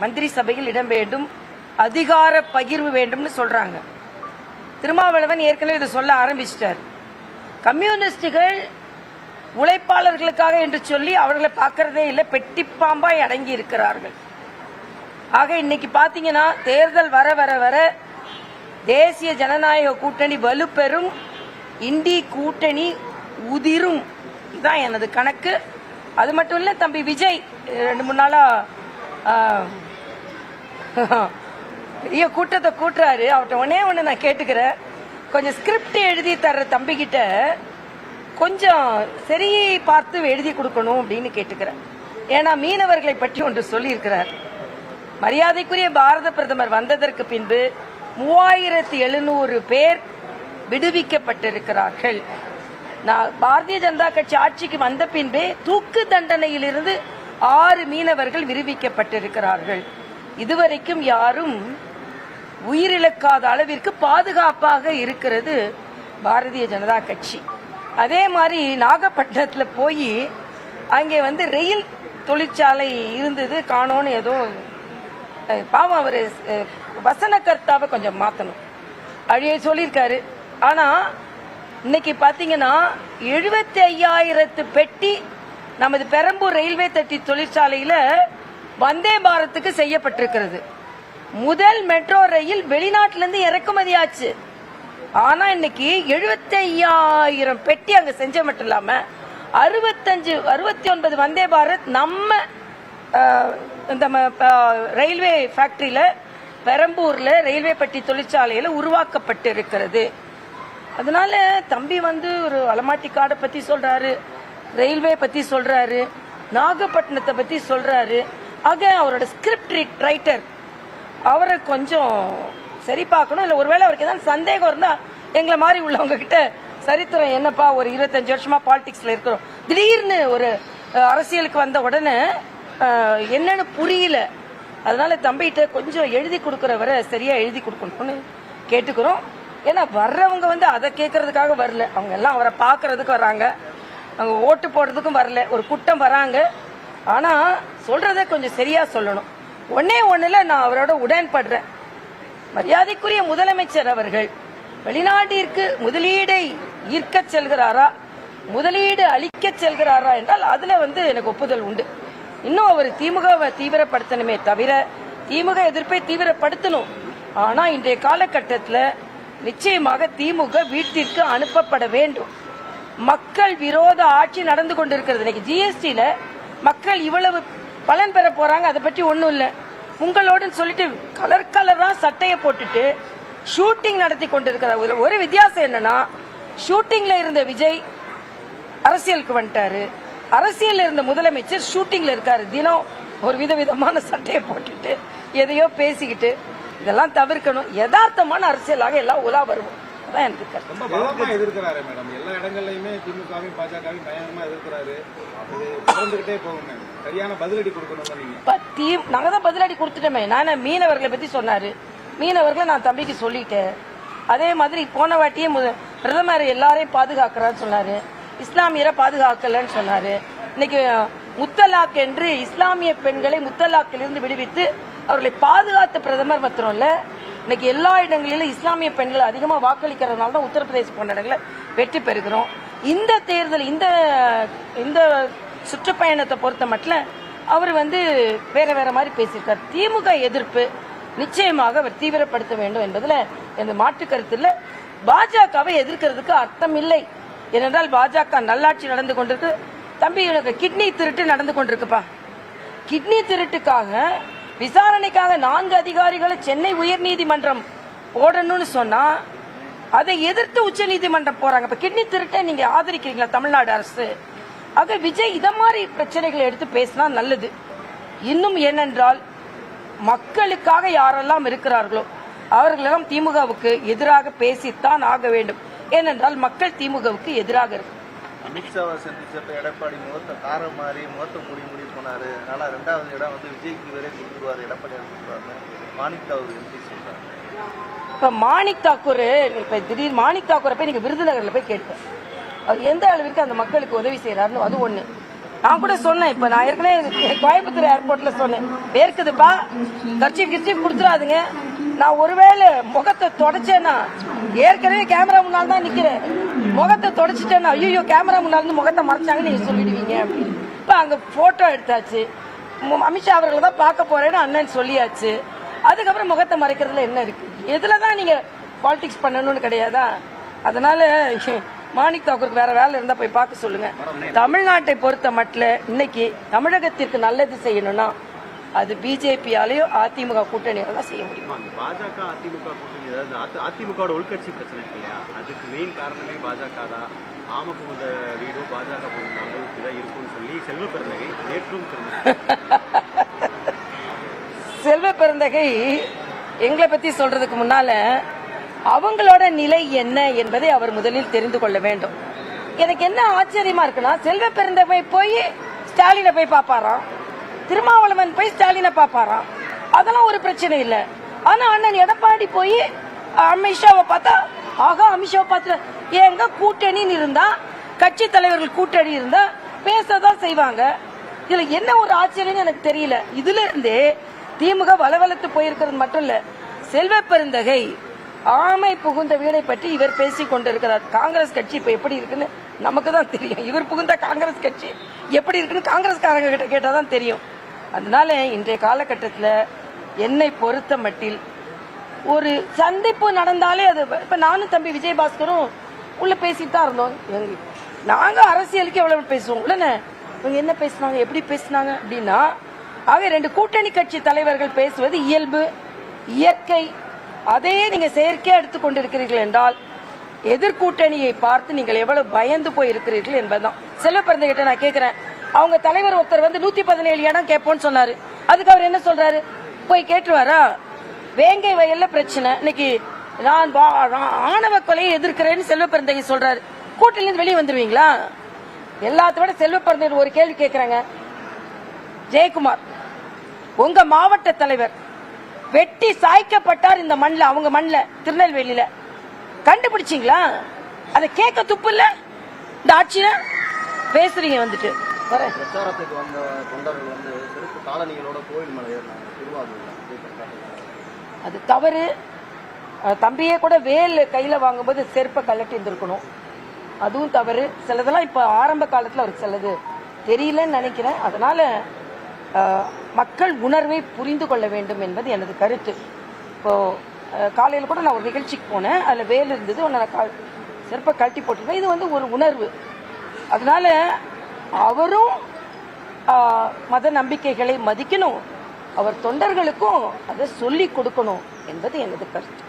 மந்திரி சபையில் இடம் வேண்டும் அதிகார பகிர்வு வேண்டும்னு சொல்றாங்க. திருமாவளவன் ஏற்கனவே இதை சொல்ல ஆரம்பிச்சிட்டார். கம்யூனிஸ்டுகள் உழைப்பாளர்களுக்காக என்று சொல்லி அவர்களை பார்க்கறதே இல்லை பெட்டி பாம்பாய் அடங்கி இருக்கிறார்கள். ஆக இன்னைக்கு பாத்தீங்கன்னா தேர்தல் வர வர வர தேசிய ஜனநாயக கூட்டணி வலுப்பெறும் இந்தி கூட்டணி உதிரும். இதுதான் எனது கணக்கு. அது மட்டும் இல்லை தம்பி விஜய் ரெண்டு மூணு நாளாக ஐயோ கூட்டத்தை கூட்டுறாரு. அவர்கிட்ட ஒன்னே ஒன்று நான் கேட்டுக்கிறேன். கொஞ்சம் ஸ்கிரிப்ட் எழுதி தர்ற தம்பிக்கிட்ட கொஞ்சம் சரி பார்த்து எழுதி கொடுக்கணும் அப்படின்னு கேட்டுக்கிறேன். ஏன்னா மீனவர்களை பற்றி ஒன்று சொல்லியிருக்கிறார். மரியாதைக்குரிய பாரத பிரதமர் வந்ததற்கு பின்பு மூவாயிரத்தி எழுநூறு பேர் விடுவிக்கப்பட்டிருக்கிறார்கள். நான் பாரதிய ஜனதா கட்சி ஆட்சிக்கு வந்த பின்பே தூக்கு தண்டனையிலிருந்து ஆறு மீனவர்கள் விடுவிக்கப்பட்டிருக்கிறார்கள். இதுவரைக்கும் யாரும் உயிரிழக்காத அளவிற்கு பாதுகாப்பாக இருக்கிறது பாரதிய ஜனதா கட்சி. அதே மாதிரி நாகப்பட்டினத்தில் போய் அங்கே வந்து ரயில் தொழிற்சாலை இருந்தது காணோன்னு ஏதோ பாவம் அவர் வசனகர்த்தாவை கொஞ்சம் மாற்றணும் அழிய சொல்லியிருக்காரு. ஆனால் இன்னைக்கு பார்த்தீங்கன்னா எழுபத்தி ஐயாயிரத்து பெட்டி நமது பெரம்பூர் ரயில்வே தட்டி தொழிற்சாலையில் வந்தே பாரத்துக்கு செய்யப்பட்டிருக்கிறது. முதல் மெட்ரோ ரயில் வெளிநாட்டிலிருந்து இறக்குமதி ஆச்சு ஆனா இன்னைக்கு எழுபத்தி ஐயாயிரம் பெட்டி அங்க செஞ்ச மட்டும் இல்லாம அறுபத்தஞ்சு அறுபத்தி ஒன்பது வந்தே பாரத் நம்ம இந்த ம- ரயில்வே ஃபேக்டரியில பெரம்பூர்ல ரயில்வே பட்டி தொழிற்சாலையில உருவாக்கப்பட்டு இருக்கிறது அதனால தம்பி வந்து ஒரு அலமாட்டி காடை பத்தி சொல்றாரு ரயில்வே பத்தி சொல்றாரு நாகப்பட்டினத்தை பத்தி சொல்றாரு. ஆக அவரோட ஸ்கிரிப்ட் ரைட்டர் அவரை கொஞ்சம் சரி பார்க்கணும். இல்லை ஒருவேளை அவருக்கு ஏதாவது சந்தேகம் இருந்தால் எங்களை மாதிரி உள்ளவங்க கிட்ட சரித்திரம் என்னப்பா ஒரு இருபத்தஞ்சு வருஷமா பாலிடிக்ஸ்ல இருக்கிறோம். திடீர்னு ஒரு அரசியலுக்கு வந்த உடனே என்னன்னு புரியல. அதனால தம்பிகிட்ட கொஞ்சம் எழுதி கொடுக்குற வரை சரியா எழுதி கொடுக்கணும்னு கேட்டுக்கிறோம். ஏன்னா வர்றவங்க வந்து அதை கேட்கறதுக்காக வரல. அவங்க எல்லாம் அவரை பார்க்கறதுக்கு வராங்க. அவங்க ஓட்டு போடுறதுக்கும் வரல. ஒரு கூட்டம் வராங்க. ஆனால் சொல்கிறத கொஞ்சம் சரியாக சொல்லணும். ஒன்னே ஒன்றில் நான் அவரோட உடன்படுறேன். மரியாதைக்குரிய முதலமைச்சர் அவர்கள் வெளிநாட்டிற்கு முதலீடை ஈர்க்க செல்கிறாரா? முதலீடு அளிக்க செல்கிறாரா என்றால் அதில் வந்து எனக்கு ஒப்புதல் உண்டு. இன்னும் அவர் திமுகவை தீவிரப்படுத்தணுமே தவிர திமுக எதிர்ப்பை தீவிரப்படுத்தணும். ஆனால் இன்றைய காலகட்டத்தில் நிச்சயமாக திமுக வீட்டிற்கு அனுப்பப்பட வேண்டும். மக்கள் விரோத ஆட்சி நடந்து கொண்டிருக்கிறது. இன்னைக்கு ஜிஎஸ்டியில் மக்கள் இவ்வளவு பலன் பெற போறாங்க அதை பற்றி ஒன்றும் இல்லை. உங்களோடுன்னு சொல்லிட்டு கலர் கலரா சட்டையை போட்டுட்டு ஷூட்டிங் நடத்தி கொண்டிருக்கிறார் ஒரு வித்தியாசம் என்னன்னா ஷூட்டிங்ல இருந்த விஜய் அரசியலுக்கு வந்துட்டாரு. அரசியல் இருந்த முதலமைச்சர் ஷூட்டிங்ல இருக்காரு. தினம் ஒரு விதவிதமான சட்டையை போட்டுட்டு எதையோ பேசிக்கிட்டு இதெல்லாம் தவிர்க்கணும். யதார்த்தமான அரசியலாக எல்லாம் உலா வருவோம். எனக்கு கருத்து ரொம்ப பலமா எதிர்க்கிறாரு மேடம். எல்லா இடங்கள்லயுமே திமுகவையும் பாஜகவையும் பயங்கரமா எதிர்க்கிறாரு. இது தொடர்ந்துகிட்டே போகும் மேம் சரியான பதிலடி கொடுக்கணும் நீங்க. பத்தி நாங்க தான் பதிலடி கொடுத்துட்டோமே. நான் மீனவர்களை பத்தி சொன்னாரு. மீனவர்களை நான் தம்பிக்கு சொல்லிட்டேன். அதே மாதிரி போன வாட்டியே பிரதமர் எல்லாரையும் பாதுகாக்கிறான்னு சொன்னாரு. இஸ்லாமியரை பாதுகாக்கலன்னு சொன்னாரு. இன்னைக்கு முத்தலாக் என்று இஸ்லாமிய பெண்களை முத்தலாக்கிலிருந்து விடுவித்து அவர்களை பாதுகாத்த பிரதமர் மாத்திரம் இல்ல இன்னைக்கு எல்லா இடங்களிலும் இஸ்லாமிய பெண்கள் அதிகமாக வாக்களிக்கிறதுனால தான் உத்தரப்பிரதேச போன்ற இடங்களில் வெற்றி பெறுகிறோம். இந்த தேர்தல் இந்த இந்த சுற்றுப்பயணத்தை பொறுத்த மட்டும் அவர் வந்து வேற வேற மாதிரி பேசியிருக்கார். திமுக எதிர்ப்பு நிச்சயமாக அவர் தீவிரப்படுத்த வேண்டும் என்பதில் எனது மாற்று கருத்தில் பாஜகவை எதிர்க்கிறதுக்கு அர்த்தம் இல்லை. ஏனென்றால் பாஜக நல்லாட்சி நடந்து கொண்டிருக்கு. தம்பி எனக்கு கிட்னி திருட்டு நடந்து கொண்டிருக்குப்பா. கிட்னி திருட்டுக்காக விசாரணைக்காக நான்கு அதிகாரிகளை சென்னை உயர்நீதிமன்றம் போடணும்னு சொன்னா அதை எதிர்த்து உச்ச நீதிமன்றம் போறாங்க. இப்ப கிட்னி திருட்டை நீங்க ஆதரிக்கிறீங்களா தமிழ்நாடு அரசு? ஆக விஜய் இத மாதிரி பிரச்சனைகளை எடுத்து பேசினா நல்லது. இன்னும் ஏனென்றால் மக்களுக்காக யாரெல்லாம் இருக்கிறார்களோ அவர்களெல்லாம் திமுகவுக்கு எதிராக பேசித்தான் ஆக வேண்டும். ஏனென்றால் மக்கள் திமுகவுக்கு எதிராக இருக்கும் அமித்ஷாவை சந்திச்சப்ப எடப்பாடி முகத்தை காரம் மாறி முகத்தை மூடி மூடி போனாரு. அதனால் ரெண்டாவது இடம் வந்து விஜய்க்கு வேறே கொடுத்துருவார். எடப்பாடி கொடுத்துருவாரு மாணிக் அவர் எம்பி சொல்கிறாங்க இப்போ மாணிக் தாக்கூர் இப்போ திடீர் மாணிக் தாக்கூரை போய் நீங்கள் விருதுநகரில் போய் கேட்பேன். அவர் எந்த அளவிற்கு அந்த மக்களுக்கு உதவி செய்கிறாருன்னு அது ஒன்று நான் கூட சொன்னேன் இப்போ நான் ஏற்கனவே கோயம்புத்தூர் ஏர்போர்ட்டில் சொன்னேன். வேர்க்குதுப்பா கட்சி கிர்ச்சீப் கொடுத்துடாதுங்க நான் ஒருவேளை முகத்தை தொடச்சேன்னா ஏற்கனவே கேமரா முன்னால் தான் நிக்கிறேன். முகத்தை தொடச்சிட்டேன்னா ஐயோ கேமரா முன்னால் இருந்து முகத்தை மறைச்சாங்கன்னு நீங்க சொல்லிடுவீங்க. அப்படின்னு இப்போ அங்கே ஃபோட்டோ எடுத்தாச்சு. அமித்ஷா அவர்களை தான் பார்க்க போறேன்னு அண்ணன் சொல்லியாச்சு. அதுக்கப்புறம் முகத்தை மறைக்கிறதுல என்ன இருக்கு? எதுல தான் நீங்க பாலிடிக்ஸ் பண்ணணும்னு கிடையாதா? அதனால மாணிக் தாக்கூருக்கு வேற வேலை இருந்தா போய் பார்க்க சொல்லுங்க. தமிழ்நாட்டை பொறுத்த மட்டில் இன்னைக்கு தமிழகத்திற்கு நல்லது செய்யணும்னா அது பிஜேபியாலேயோ அதிமுக கூட்டணியால செய்ய முடியும். பாஜக அதிமுக கூட்டணி அதாவது அதி- அதிமுகவோட உள்கட்சி பிரச்சனை இல்லையா? அதுக்கு மெயின் காரணமே பாஜக தான். ஆம புகுந்த வீடும் பாஜக புகுந்த அளவுக்கு தான் இருக்கும்னு சொல்லி செல்வ பெருந்தகை நேற்றும் செல்வ பெருந்தகை எங்களை பத்தி சொல்றதுக்கு முன்னால அவங்களோட நிலை என்ன என்பதை அவர் முதலில் தெரிந்து கொள்ள வேண்டும். எனக்கு என்ன ஆச்சரியமா இருக்குன்னா செல்வ பெருந்தகை போய் ஸ்டாலினை போய் பாப்பாராம். திருமாவளவன் போய் ஸ்டாலினை பாப்பாராம் அதெல்லாம் ஒரு பிரச்சனை இல்லை. ஆனா அண்ணன் எடப்பாடி போய் அமித்ஷாவை பார்த்தா ஆகா அமித்ஷாவை பார்த்து ஏங்க கூட்டணின்னு இருந்தா கட்சி தலைவர்கள் கூட்டணி இருந்தா பேசதான் செய்வாங்க. இதுல என்ன ஒரு ஆச்சரியம்னு எனக்கு தெரியல. இதுல இருந்தே திமுக வளவளத்து போயிருக்கிறது மட்டும் இல்ல செல்வ பெருந்தகை ஆமை புகுந்த வீடை பற்றி இவர் பேசி கொண்டிருக்கிறார். காங்கிரஸ் கட்சி இப்ப எப்படி இருக்குன்னு நமக்கு தான் தெரியும். இவர் புகுந்த காங்கிரஸ் கட்சி எப்படி இருக்குன்னு காங்கிரஸ்காரங்க கிட்ட கேட்டாதான் தெரியும். அதனால இன்றைய காலகட்டத்தில் என்னை பொறுத்த மட்டில் ஒரு சந்திப்பு நடந்தாலே அது இப்போ நானும் தம்பி விஜயபாஸ்கரும் உள்ள பேசிட்டு தான் இருந்தோம். எங்க- நாங்கள் அரசியலுக்கு எவ்வளவு பேசுவோம்? இல்லைன்னு இவங்க என்ன பேசுனாங்க? எப்படி பேசுனாங்க? அப்படின்னா ஆக ரெண்டு கூட்டணி கட்சி தலைவர்கள் பேசுவது இயல்பு இயற்கை. அதையே நீங்கள் செயற்கையாக எடுத்துக்கொண்டு இருக்கிறீர்கள் என்றால் எதிர்கூட்டணியை பார்த்து நீங்கள் எவ்வளவு பயந்து போய் இருக்கிறீர்கள் என்பதுதான். செல்வ கிட்ட நான் கேட்குறேன் அவங்க தலைவர் ஒருத்தர் வந்து நூத்தி பதினேழு இடம் கேட்போம்னு சொன்னாரு. அதுக்கு அவர் என்ன சொல்றாரு? போய் கேட்டுருவாரா? வேங்கை வயல்ல பிரச்சனை. இன்னைக்கு நான் வா- ஆணவ கொலையை எதிர்க்கிறேன்னு செல்வ பெருந்தகை சொல்றாரு. கூட்டிலிருந்து வெளியே வந்துருவீங்களா? எல்லாத்த விட செல்வ பெருந்தகை ஒரு கேள்வி கேட்கிறாங்க ஜெயக்குமார் உங்க மாவட்ட தலைவர் வெட்டி சாய்க்கப்பட்டார் இந்த மண்ணில் அவங்க மண்ணில் திருநெல்வேலியில. கண்டுபிடிச்சிங்களா? அதை கேட்க துப்பு இல்ல? இந்த ஆட்சியில? பேசுறீங்க வந்துட்டு. பிரச்சாரத்துக்கு வந்த தொண்டர்கள் வந்து செருப்பு காலனிகளோட கோயில் மலை ஏறினாங்க. திருவாரூர்ல. அது தவறு. தம்பியே கூட வேல் கையில வாங்கும்போது செருப்பை கழட்டி இருந்திருக்கணும். அதுவும் தவறு. சிலதெல்லாம் இப்ப ஆரம்ப காலத்துல அவருக்கு சிலது தெரியலன்னு நினைக்கிறேன். அதனால மக்கள் உணர்வை புரிந்து கொள்ள வேண்டும் என்பது எனது கருத்து. இப்போ அஹ், காலையில கூட நான் ஒரு நிகழ்ச்சிக்கு போனேன். அதுல வேல் இருந்தது. ஒன்னு நான் கழ- செருப்பை கழட்டி போட்டிருக்கேன் இது வந்து ஒரு உணர்வு. அதனால அவரும் மத நம்பிக்கைகளை மதிக்கணும். அவர் தொண்டர்களுக்கும் அதை சொல்லி கொடுக்கணும் என்பது எனது கருத்து.